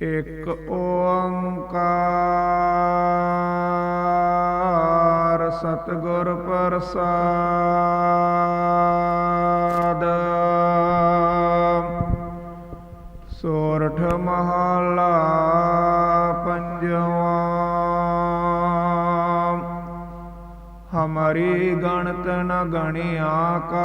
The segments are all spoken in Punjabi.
ਇੱਕ ਓੰਕਾਰ ਸਤਿਗੁਰ ਪ੍ਰਸਾਦ। ਸੋਰਠ ਮਹਲਾ ਪੰਜਵਾ। ਹਮਾਰੀ ਗਣਤ ਨ ਗਣਿਆ ਕਾ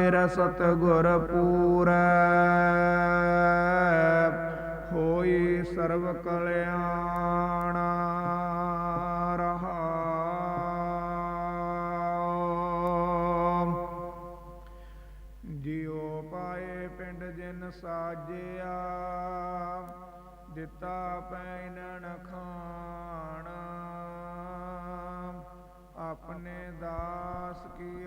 ਮੇਰਾ ਸਤਗੁਰ ਪੂਰੈ। ਹੋਈ ਸਰਬ ਕਲਿਆਣ ਰਹਾਉ। ਜਿਉ ਪਾਏ ਪਿੰਡ ਜਿਨ ਸਾਜਿਆ, ਦਿੱਤਾ ਪੈਨਣ ਖਾਣਾ। ਆਪਣੇ ਦਾਸ ਕੀ